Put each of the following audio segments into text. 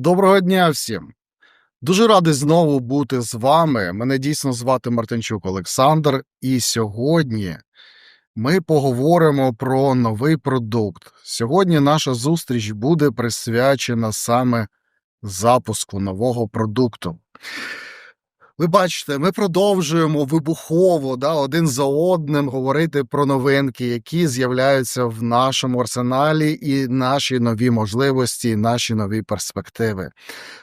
Доброго дня всім! Дуже радий знову бути з вами. Мене дійсно звати Мартинчук Олександр, і сьогодні ми поговоримо про новий продукт. Сьогодні наша зустріч буде присвячена саме запуску нового продукту. Ви бачите, ми продовжуємо вибухово да, один за одним говорити про новинки, які з'являються в нашому арсеналі, і наші нові можливості, і наші нові перспективи.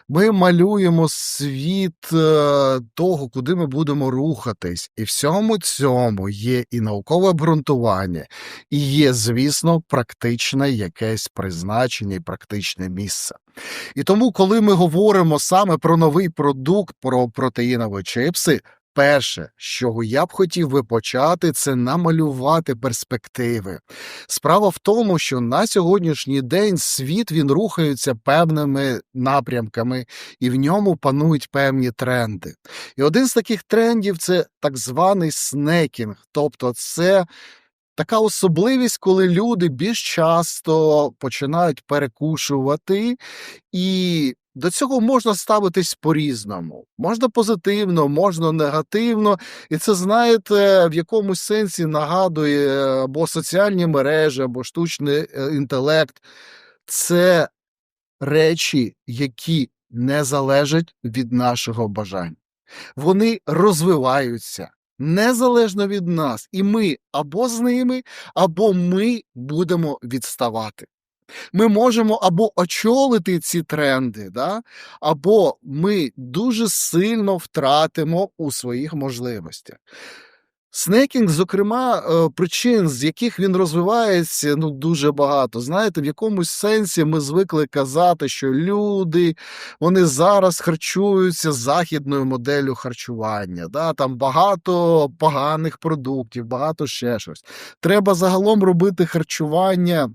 Ми малюємо світ е, того, куди ми будемо рухатись, і всьому цьому є і наукове обґрунтування, і є, звісно, практичне якесь призначення і практичне місце. І тому, коли ми говоримо саме про новий продукт, про протеїнові чипси, перше, з чого я б хотів би почати, це намалювати перспективи. Справа в тому, що на сьогоднішній день світ він рухається певними напрямками, і в ньому панують певні тренди. І один з таких трендів це так званий снекінг, тобто це. Така особливість, коли люди більш часто починають перекушувати, і до цього можна ставитись по-різному. Можна позитивно, можна негативно. І це, знаєте, в якомусь сенсі нагадує або соціальні мережі, або штучний е, інтелект. Це речі, які не залежать від нашого бажання. Вони розвиваються незалежно від нас, і ми або з ними, або ми будемо відставати. Ми можемо або очолити ці тренди, да? або ми дуже сильно втратимо у своїх можливостях. Снекінг, зокрема, е, причин, з яких він розвивається, ну дуже багато. Знаєте, в якомусь сенсі ми звикли казати, що люди вони зараз харчуються західною моделлю харчування. Да? Там багато поганих продуктів, багато ще щось. Треба загалом робити харчування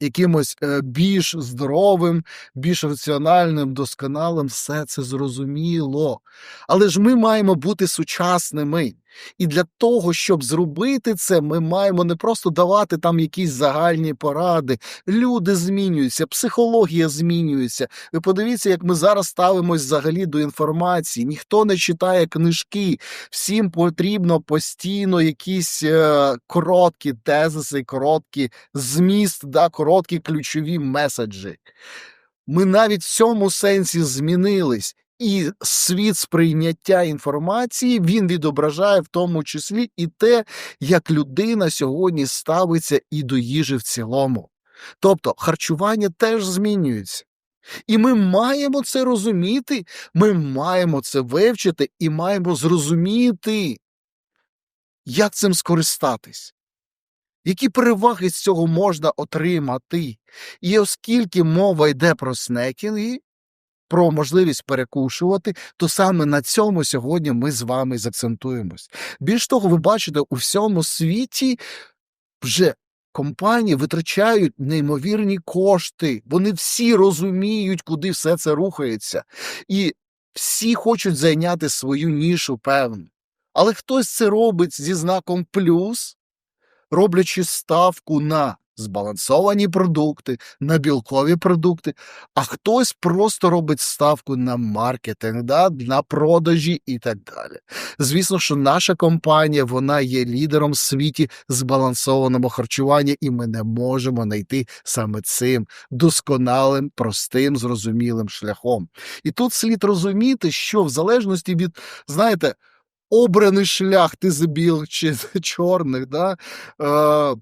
якимось е, більш здоровим, більш раціональним, досконалим, все це зрозуміло. Але ж ми маємо бути сучасними. І для того, щоб зробити це, ми маємо не просто давати там якісь загальні поради. Люди змінюються, психологія змінюється. Ви подивіться, як ми зараз ставимось взагалі до інформації. Ніхто не читає книжки, всім потрібно постійно якісь е, короткі тезиси, короткі зміст, да, короткі ключові меседжі. Ми навіть в цьому сенсі змінились. І світ сприйняття інформації він відображає в тому числі і те, як людина сьогодні ставиться і до їжі в цілому. Тобто харчування теж змінюється. І ми маємо це розуміти, ми маємо це вивчити і маємо зрозуміти, як цим скористатись. Які переваги з цього можна отримати? І оскільки мова йде про снекінги, про можливість перекушувати, то саме на цьому сьогодні ми з вами закцентуємось. Більш того, ви бачите, у всьому світі вже компанії витрачають неймовірні кошти. Вони всі розуміють, куди все це рухається, і всі хочуть зайняти свою нішу певну. Але хтось це робить зі знаком плюс, роблячи ставку на збалансовані продукти, на білкові продукти, а хтось просто робить ставку на маркетинг, да, на продажі і так далі. Звісно, що наша компанія вона є лідером в світі збалансованого харчування, і ми не можемо знайти саме цим досконалим, простим, зрозумілим шляхом. І тут слід розуміти, що в залежності від, знаєте, обраний шлях ти забіл чи чорних, да, е,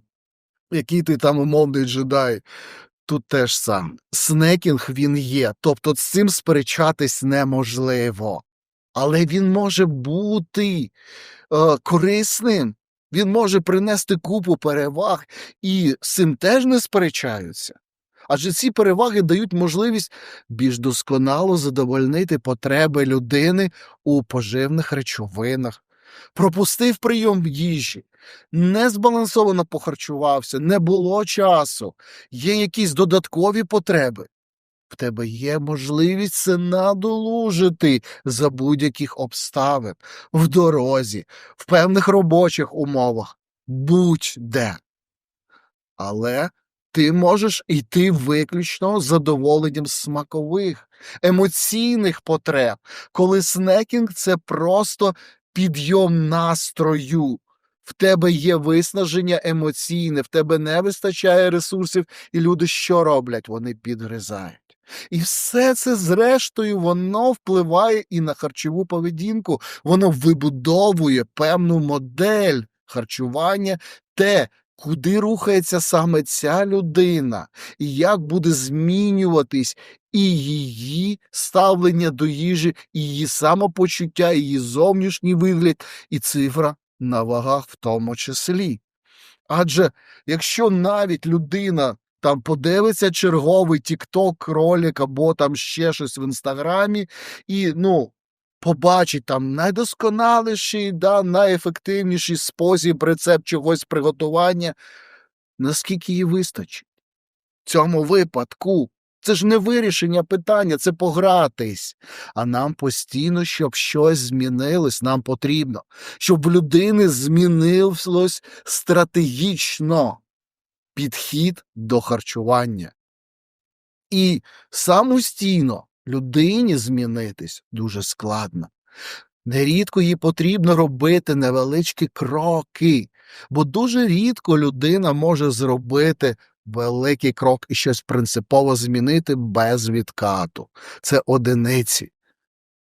який ти там умовний джедай. Тут теж сам. Снекінг він є, тобто з цим сперечатись неможливо. Але він може бути е, корисним, він може принести купу переваг, і з цим теж не сперечаються. Адже ці переваги дають можливість більш досконало задовольнити потреби людини у поживних речовинах, пропустив прийом їжі, незбалансовано похарчувався, не було часу, є якісь додаткові потреби. В тебе є можливість це надолужити за будь-яких обставин, в дорозі, в певних робочих умовах, будь-де. Але ти можеш йти виключно з задоволенням смакових, емоційних потреб, коли снекінг це просто підйом настрою. В тебе є виснаження емоційне, в тебе не вистачає ресурсів, і люди що роблять? Вони підгризають. І все це, зрештою, воно впливає і на харчову поведінку, воно вибудовує певну модель харчування, те, куди рухається саме ця людина, і як буде змінюватись і її ставлення до їжі, і її самопочуття, і її зовнішній вигляд, і цифра на вагах в тому числі. Адже якщо навіть людина там подивиться черговий тікток ролик або там ще щось в інстаграмі, і ну. Побачить там найдосконаліший, да, найефективніший спосіб, рецепт чогось приготування, наскільки їй вистачить. В цьому випадку це ж не вирішення питання, це погратись. А нам постійно, щоб щось змінилось, нам потрібно, щоб в людини змінилось стратегічно підхід до харчування. І самостійно людині змінитись дуже складно. Нерідко їй потрібно робити невеличкі кроки, бо дуже рідко людина може зробити великий крок і щось принципово змінити без відкату. Це одиниці.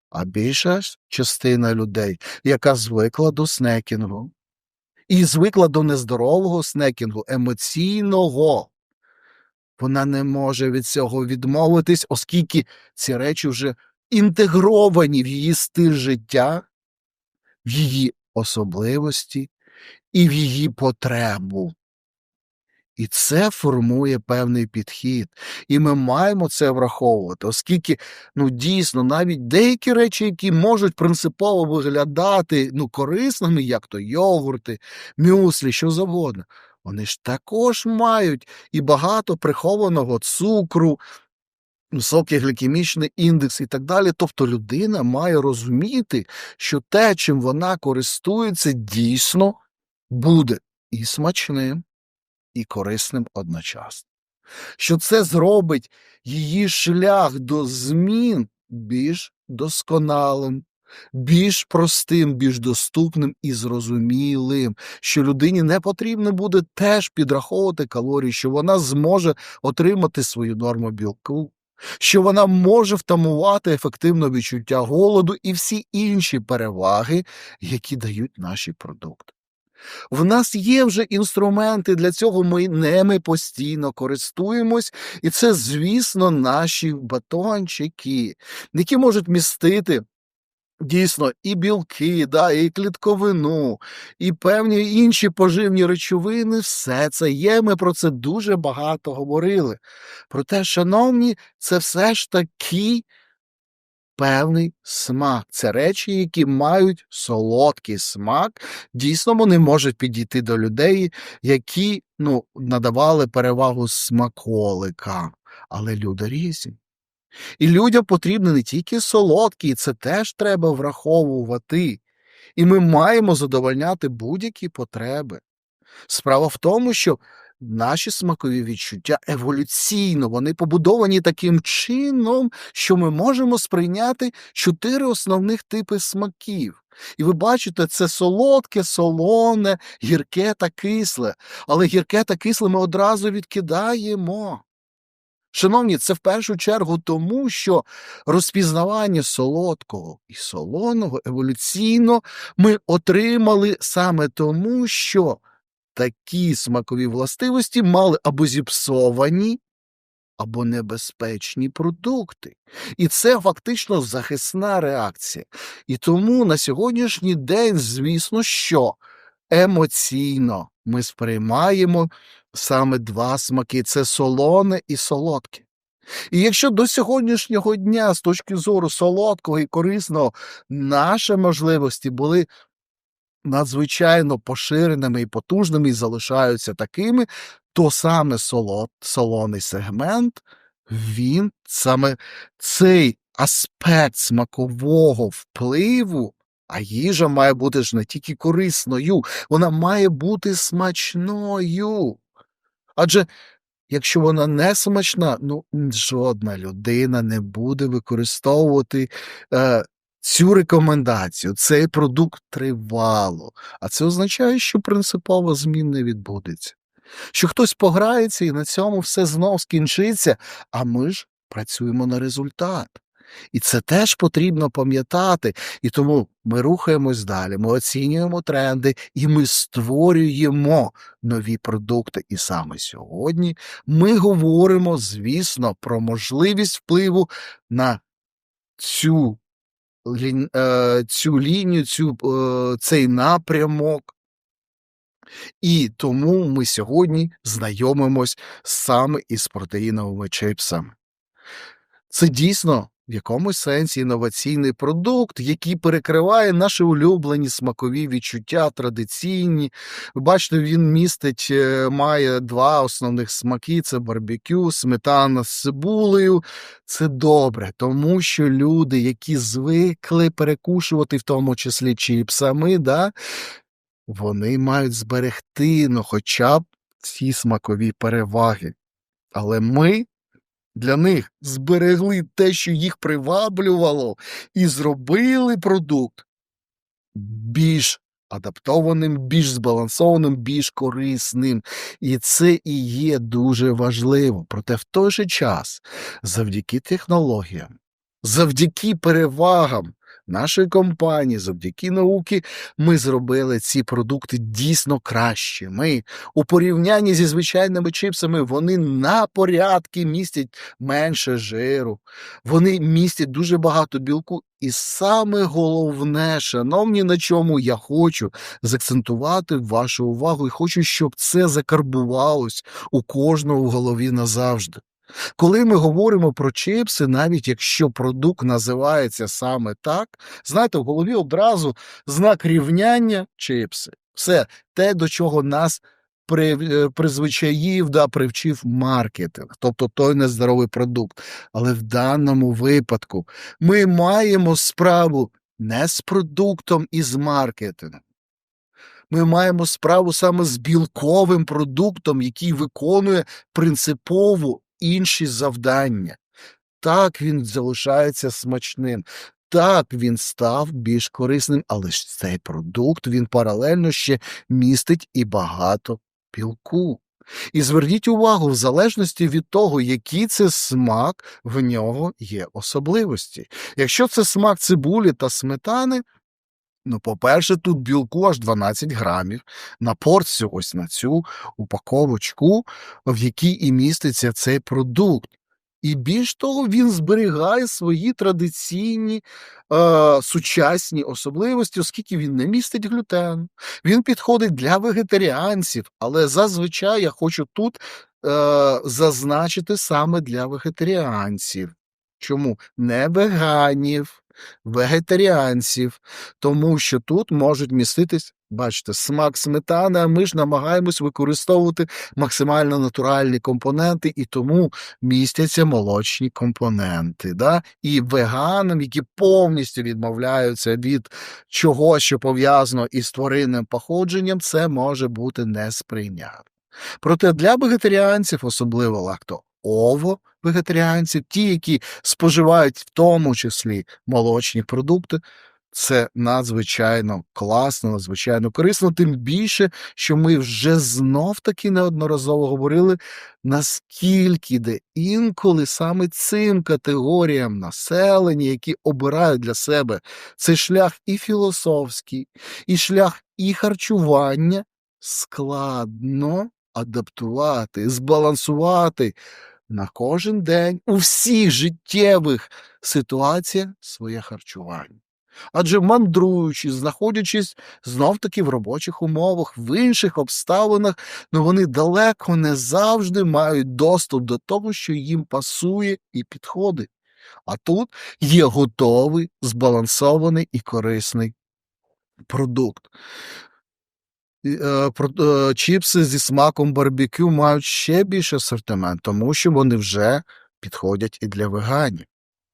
А більша частина людей, яка звикла до снекінгу, і звикла до нездорового снекінгу, емоційного, вона не може від цього відмовитись, оскільки ці речі вже інтегровані в її стиль життя, в її особливості і в її потребу. І це формує певний підхід. І ми маємо це враховувати, оскільки ну, дійсно навіть деякі речі, які можуть принципово виглядати ну, корисними, як то йогурти, мюслі, що завгодно, вони ж також мають і багато прихованого цукру, високий глікемічний індекс і так далі. Тобто людина має розуміти, що те, чим вона користується, дійсно буде і смачним, і корисним одночасно. Що це зробить її шлях до змін більш досконалим, більш простим, більш доступним і зрозумілим, що людині не потрібно буде теж підраховувати калорії, що вона зможе отримати свою норму білку, що вона може втамувати ефективне відчуття голоду і всі інші переваги, які дають наші продукти. В нас є вже інструменти для цього, ми ними постійно користуємось, і це, звісно, наші батончики, які можуть містити. Дійсно, і білки, да, і клітковину, і певні інші поживні речовини, все це є. Ми про це дуже багато говорили. Проте, шановні, це все ж таки певний смак. Це речі, які мають солодкий смак. Дійсно, вони можуть підійти до людей, які ну, надавали перевагу смаколикам. Але люди різні. І людям потрібно не тільки солодкі, це теж треба враховувати. І ми маємо задовольняти будь-які потреби. Справа в тому, що наші смакові відчуття еволюційно, вони побудовані таким чином, що ми можемо сприйняти чотири основних типи смаків. І ви бачите, це солодке, солоне, гірке та кисле. Але гірке та кисле ми одразу відкидаємо. Шановні, це в першу чергу тому, що розпізнавання солодкого і солоного еволюційно ми отримали саме тому, що такі смакові властивості мали або зіпсовані, або небезпечні продукти. І це фактично захисна реакція. І тому на сьогоднішній день, звісно, що емоційно ми сприймаємо саме два смаки це солоне і солодке. І якщо до сьогоднішнього дня, з точки зору солодкого і корисного, наші можливості були надзвичайно поширеними і потужними і залишаються такими, то саме солод, солоний сегмент, він саме цей аспект смакового впливу. А їжа має бути ж не тільки корисною, вона має бути смачною. Адже якщо вона не смачна, ну жодна людина не буде використовувати е, цю рекомендацію, цей продукт тривало. А це означає, що принципово змін не відбудеться. Що хтось пограється і на цьому все знов скінчиться, а ми ж працюємо на результат. І це теж потрібно пам'ятати, і тому ми рухаємось далі, ми оцінюємо тренди і ми створюємо нові продукти. І саме сьогодні ми говоримо, звісно, про можливість впливу на цю, е, цю лінію, цю, е, цей напрямок. І тому ми сьогодні знайомимось саме із протеїновими чипсами. Це дійсно в якомусь сенсі інноваційний продукт, який перекриває наші улюблені смакові відчуття, традиційні. Ви бачите, він містить, е, має два основних смаки: це барбекю, сметана з цибулею. Це добре, тому що люди, які звикли перекушувати, в тому числі чіпсами, да, вони мають зберегти ну, хоча б ці смакові переваги. Але ми для них зберегли те, що їх приваблювало, і зробили продукт більш адаптованим, більш збалансованим, більш корисним. І це і є дуже важливо. Проте в той же час, завдяки технологіям, завдяки перевагам нашої компанії, завдяки науки, ми зробили ці продукти дійсно кращі. Ми у порівнянні зі звичайними чипсами вони на порядки містять менше жиру, вони містять дуже багато білку. І саме головне, шановні, на чому я хочу закцентувати вашу увагу і хочу, щоб це закарбувалось у кожного в голові назавжди. Коли ми говоримо про чипси, навіть якщо продукт називається саме так, знаєте, в голові одразу знак рівняння чипси. Все те, до чого нас е, призвичаїв, да, привчив маркетинг, тобто той нездоровий продукт. Але в даному випадку ми маємо справу не з продуктом і з маркетингом. Ми маємо справу саме з білковим продуктом, який виконує принципову інші завдання. Так він залишається смачним. Так, він став більш корисним, але ж цей продукт він паралельно ще містить і багато білку. І зверніть увагу, в залежності від того, який це смак, в нього є особливості. Якщо це смак цибулі та сметани, Ну, по-перше, тут білку аж 12 грамів на порцію, ось на цю упаковочку, в якій і міститься цей продукт. І більш того, він зберігає свої традиційні е, сучасні особливості, оскільки він не містить глютен. Він підходить для вегетаріанців, але зазвичай я хочу тут е, зазначити саме для вегетаріанців. Чому? Не веганів вегетаріанців, тому що тут можуть міститись, бачите, смак сметани, а ми ж намагаємось використовувати максимально натуральні компоненти, і тому містяться молочні компоненти. Да? І веганам, які повністю відмовляються від чогось, що пов'язано із тваринним походженням, це може бути несприйнятно. Проте для вегетаріанців, особливо лакто ово вегетаріанців, ті, які споживають в тому числі молочні продукти. Це надзвичайно класно, надзвичайно корисно, тим більше, що ми вже знов таки неодноразово говорили, наскільки де інколи саме цим категоріям населення, які обирають для себе цей шлях і філософський, і шлях і харчування, складно адаптувати, збалансувати на кожен день у всіх життєвих ситуаціях своє харчування. Адже мандруючи, знаходячись знов таки в робочих умовах, в інших обставинах, ну вони далеко не завжди мають доступ до того, що їм пасує і підходить. А тут є готовий, збалансований і корисний продукт. Е, е, чіпси зі смаком барбекю мають ще більше асортимент, тому що вони вже підходять і для веганів.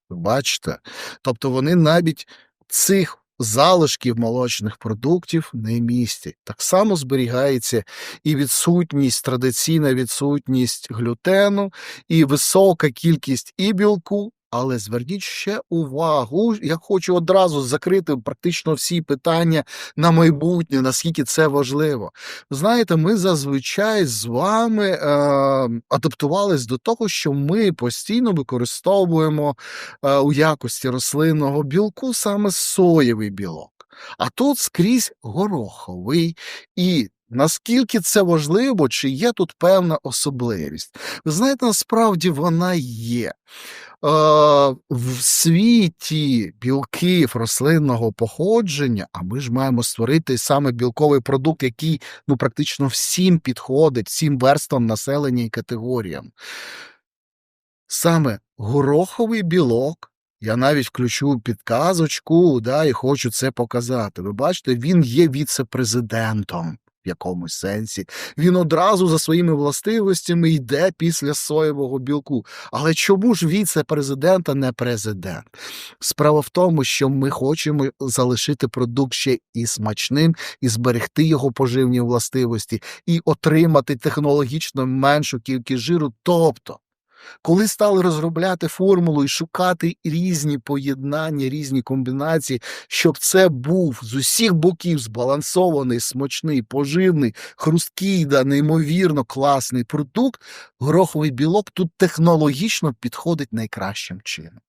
Ви бачите? Тобто вони навіть цих залишків молочних продуктів не містять. Так само зберігається і відсутність, традиційна відсутність глютену, і висока кількість і білку. Але зверніть ще увагу, я хочу одразу закрити практично всі питання на майбутнє, наскільки це важливо. Знаєте, ми зазвичай з вами е, адаптувались до того, що ми постійно використовуємо е, у якості рослинного білку саме соєвий білок. А тут скрізь гороховий і. Наскільки це важливо, чи є тут певна особливість? Ви знаєте, насправді вона є. Е, в світі білків рослинного походження, а ми ж маємо створити саме білковий продукт, який ну, практично всім підходить, всім верствам населення і категоріям. Саме гороховий білок. Я навіть включу підказочку, да, і хочу це показати. Ви бачите, він є віце-президентом в якомусь сенсі. Він одразу за своїми властивостями йде після соєвого білку. Але чому ж віце-президент, не президент? Справа в тому, що ми хочемо залишити продукт ще і смачним, і зберегти його поживні властивості, і отримати технологічно меншу кількість жиру. Тобто. Коли стали розробляти формулу і шукати різні поєднання, різні комбінації, щоб це був з усіх боків збалансований, смачний, поживний, хрусткий, да, неймовірно класний продукт, гороховий білок тут технологічно підходить найкращим чином.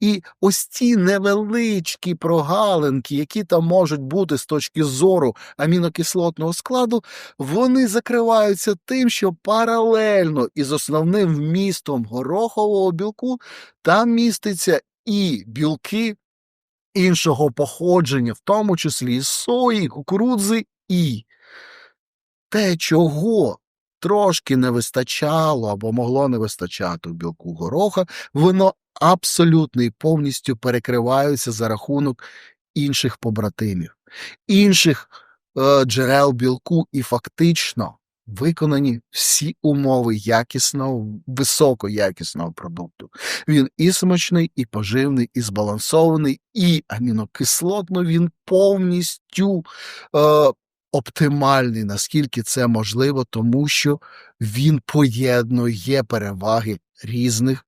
І ось ці невеличкі прогалинки, які там можуть бути з точки зору амінокислотного складу, вони закриваються тим, що паралельно із основним вмістом горохового білку там міститься і білки іншого походження, в тому числі і сої, кукурудзи і те, чого трошки не вистачало або могло не вистачати в білку гороха, воно абсолютно і повністю перекриваються за рахунок інших побратимів, інших е, джерел білку, і фактично виконані всі умови якісного, високоякісного продукту. Він і смачний, і поживний, і збалансований, і амінокислотно він повністю. Е, Оптимальний, наскільки це можливо, тому що він поєднує переваги різних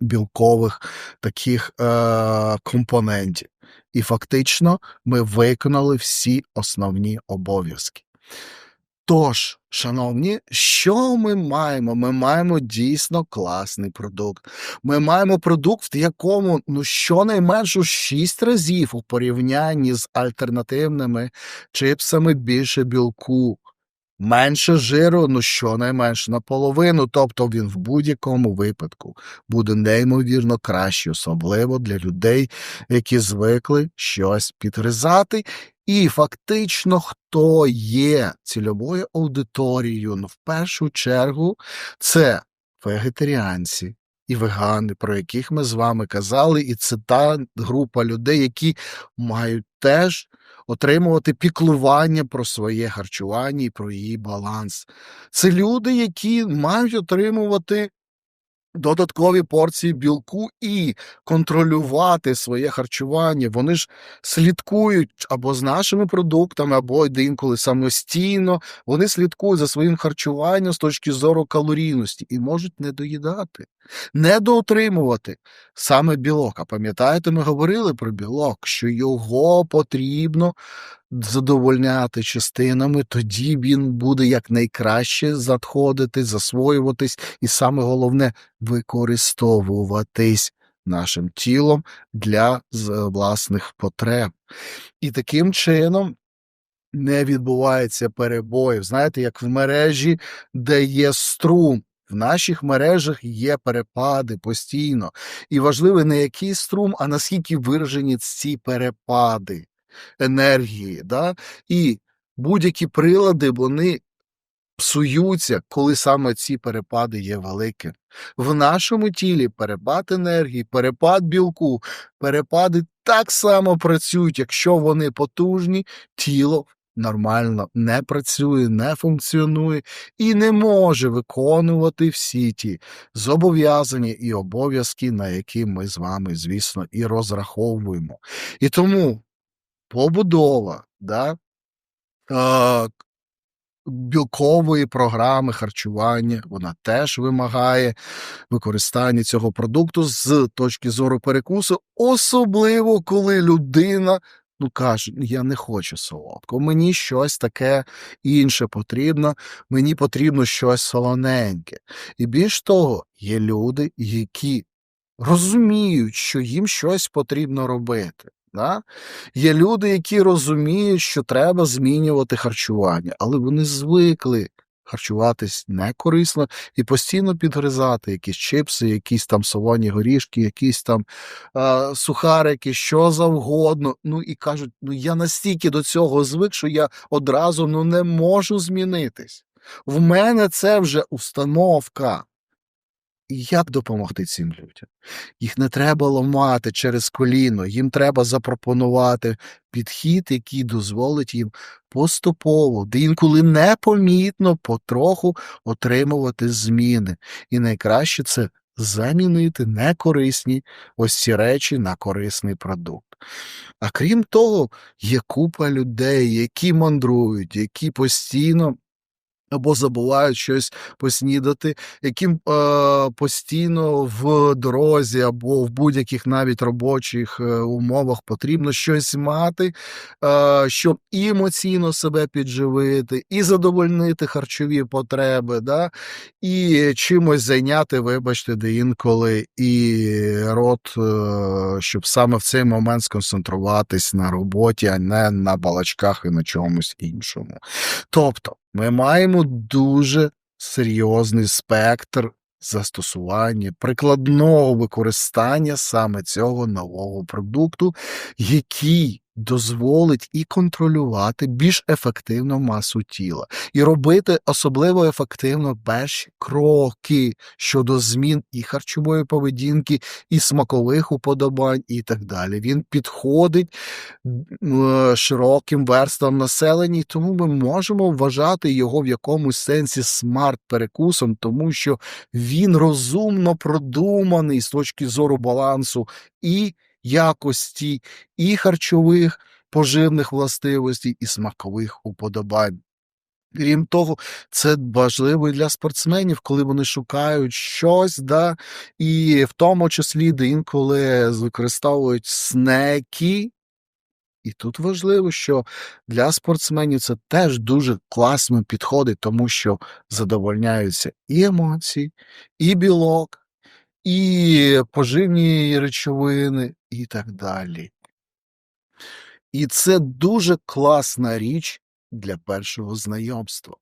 білкових таких е, компонентів. І фактично ми виконали всі основні обов'язки. Тож, шановні, що ми маємо? Ми маємо дійсно класний продукт. Ми маємо продукт, в якому ну щонайменше у 6 разів у порівнянні з альтернативними чипсами більше білку. Менше жиру, ну щонайменше наполовину, тобто він в будь-якому випадку буде неймовірно кращий, особливо для людей, які звикли щось підгризати. І фактично, хто є цільовою аудиторією, ну в першу чергу, це вегетаріанці і вегани, про яких ми з вами казали, і це та група людей, які мають теж отримувати піклування про своє харчування і про її баланс. Це люди, які мають отримувати. Додаткові порції білку і контролювати своє харчування. Вони ж слідкують або з нашими продуктами, або інколи самостійно. Вони слідкують за своїм харчуванням з точки зору калорійності і можуть не доїдати, недоотримувати саме білок. А пам'ятаєте, ми говорили про білок, що його потрібно задовольняти частинами, тоді він буде якнайкраще заходити, засвоюватись, і саме головне використовуватись нашим тілом для власних потреб. І таким чином. Не відбувається перебоїв. Знаєте, як в мережі, де є струм, в наших мережах є перепади постійно. І важливо не який струм, а наскільки виражені ці перепади енергії. Да? І будь-які прилади вони псуються, коли саме ці перепади є великими. В нашому тілі перепад енергії, перепад білку, перепади так само працюють, якщо вони потужні, тіло нормально не працює, не функціонує і не може виконувати всі ті зобов'язання і обов'язки, на які ми з вами, звісно, і розраховуємо. І тому побудова, да, білкової програми харчування, вона теж вимагає використання цього продукту з точки зору перекусу, особливо коли людина ну каже: Я не хочу солодкого, мені щось таке інше потрібно, мені потрібно щось солоненьке. І більш того, є люди, які розуміють, що їм щось потрібно робити. Да? Є люди, які розуміють, що треба змінювати харчування, але вони звикли харчуватись некорисно і постійно підгризати якісь чипси, якісь там солоні горішки, якісь там е, сухарики, що завгодно. Ну і кажуть, ну я настільки до цього звик, що я одразу ну, не можу змінитись. В мене це вже установка. Як допомогти цим людям? Їх не треба ламати через коліно, їм треба запропонувати підхід, який дозволить їм поступово, де інколи непомітно, потроху отримувати зміни. І найкраще це замінити некорисні ось ці речі на корисний продукт. А крім того, є купа людей, які мандрують, які постійно або забувають щось поснідати, яким е, постійно в дорозі або в будь-яких навіть робочих е, умовах потрібно щось мати, е, щоб і емоційно себе підживити, і задовольнити харчові потреби, да? і чимось зайняти, вибачте, де інколи і рот, е, щоб саме в цей момент сконцентруватись на роботі, а не на балачках і на чомусь іншому. Тобто, ми маємо дуже серйозний спектр застосування, прикладного використання саме цього нового продукту, який дозволить і контролювати більш ефективно масу тіла, і робити особливо ефективно перші кроки щодо змін і харчової поведінки, і смакових уподобань, і так далі. Він підходить е, широким верствам населення, і тому ми можемо вважати його в якомусь сенсі смарт-перекусом, тому що він розумно продуманий з точки зору балансу і якості, і харчових поживних властивостей, і смакових уподобань. Крім того, це важливо і для спортсменів, коли вони шукають щось, да, і в тому числі де інколи використовують снеки. І тут важливо, що для спортсменів це теж дуже класно підходить, тому що задовольняються і емоції, і білок, і поживні речовини, і так далі. І це дуже класна річ для першого знайомства,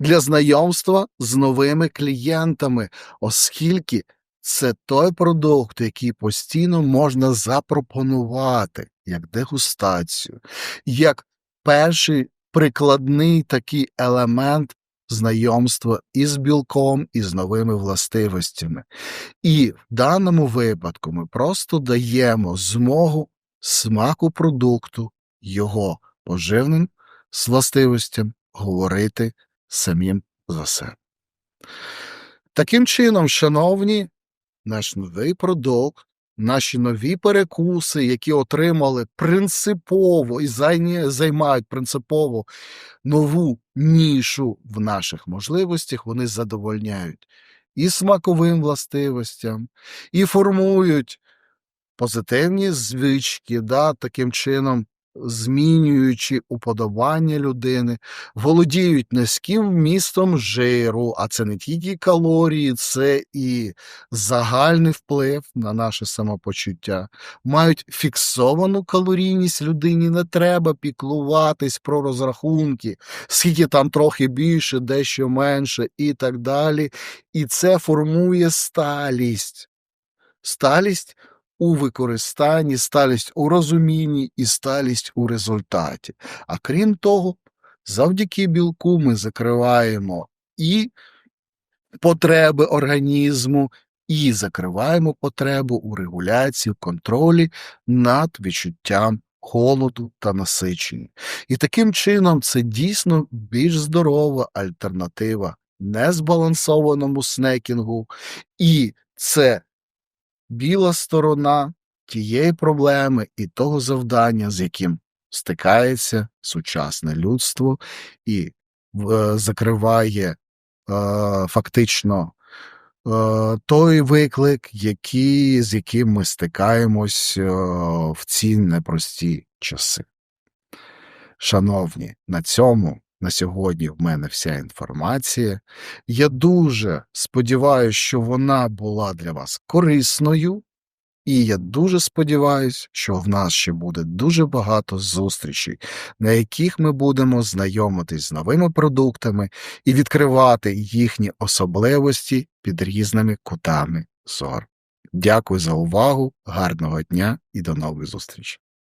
для знайомства з новими клієнтами, оскільки це той продукт, який постійно можна запропонувати як дегустацію, як перший прикладний такий елемент знайомства із білком і з новими властивостями. І в даному випадку ми просто даємо змогу смаку продукту, його поживним властивостям говорити самим за себе. Таким чином, шановні, наш новий продукт, наші нові перекуси, які отримали принципово і займають принципово нову нішу в наших можливостях, вони задовольняють і смаковим властивостям, і формують позитивні звички, да, таким чином змінюючи уподобання людини, володіють низьким вмістом жиру, а це не тільки калорії, це і загальний вплив на наше самопочуття, мають фіксовану калорійність людині, не треба піклуватись про розрахунки, скільки там трохи більше, дещо менше, і так далі. І це формує сталість. Сталість у використанні, сталість у розумінні і сталість у результаті. А крім того, завдяки білку ми закриваємо і потреби організму, і закриваємо потребу у регуляції, контролі над відчуттям холоду та насичення. І таким чином це дійсно більш здорова альтернатива незбалансованому снекінгу, і це біла сторона тієї проблеми і того завдання, з яким стикається сучасне людство і е, закриває е, фактично е, той виклик, який, з яким ми стикаємось е, в ці непрості часи. Шановні, на цьому на сьогодні в мене вся інформація. Я дуже сподіваюся, що вона була для вас корисною, і я дуже сподіваюся, що в нас ще буде дуже багато зустрічей, на яких ми будемо знайомитись з новими продуктами і відкривати їхні особливості під різними кутами зору. Дякую за увагу, гарного дня і до нових зустрічей.